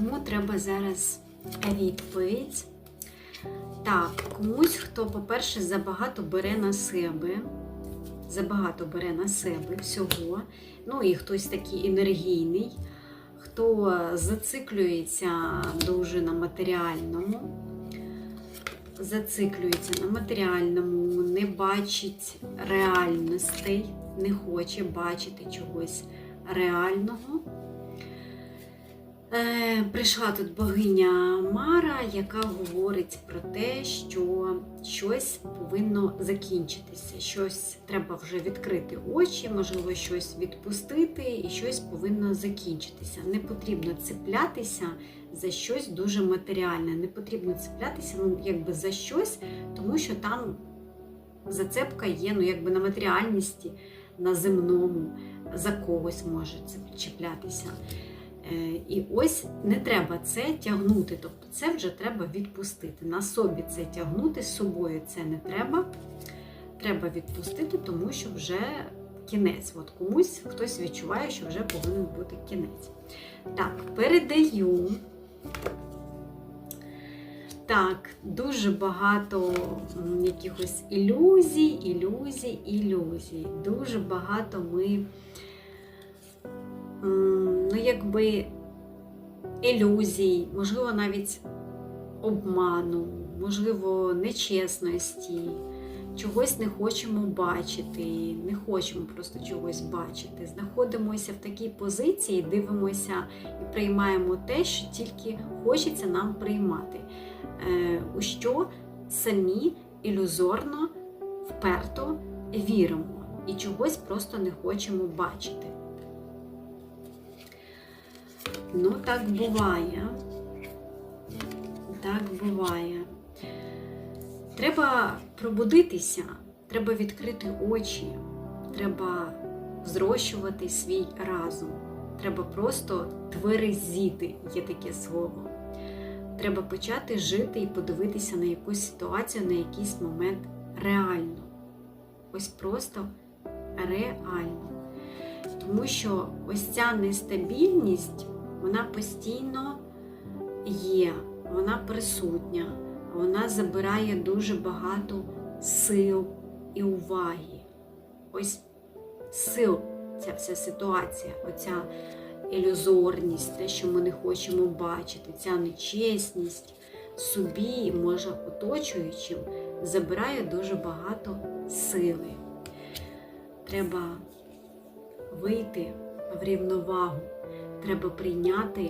кому треба зараз відповідь? Так, комусь, хто, по-перше, забагато бере на себе, забагато бере на себе всього. Ну і хтось такий енергійний, хто зациклюється дуже на матеріальному, зациклюється на матеріальному, не бачить реальностей, не хоче бачити чогось реального. Е, прийшла тут богиня Мара, яка говорить про те, що щось повинно закінчитися, щось треба вже відкрити очі, можливо, щось відпустити, і щось повинно закінчитися. Не потрібно цеплятися за щось дуже матеріальне, не потрібно цеплятися ну, якби за щось, тому що там зацепка є ну, якби на матеріальності, на земному, за когось може чіплятися. Е, І ось не треба це тягнути, тобто це вже треба відпустити. На собі це тягнути, з собою це не треба. Треба відпустити, тому що вже кінець. От комусь хтось відчуває, що вже повинен бути кінець. Так, передаю. Так, дуже багато якихось ілюзій, ілюзій, ілюзій. Дуже багато ми ну, якби ілюзій, можливо, навіть обману, можливо, нечесності, чогось не хочемо бачити, не хочемо просто чогось бачити. Знаходимося в такій позиції, дивимося і приймаємо те, що тільки хочеться нам приймати, Е, у що самі ілюзорно, вперто віримо і чогось просто не хочемо бачити. Ну, так буває. Так буває. Треба пробудитися, треба відкрити очі, треба зрощувати свій разум. Треба просто тверезіти, є таке слово. Треба почати жити і подивитися на якусь ситуацію, на якийсь момент реально. Ось просто реально. Тому що ось ця нестабільність, вона постійно є, вона присутня, вона забирає дуже багато сил і уваги. Ось сил ця вся ситуація, оця ілюзорність, те, що ми не хочемо бачити, ця нечесність собі може оточуючим забирає дуже багато сили. Треба вийти в рівновагу, треба прийняти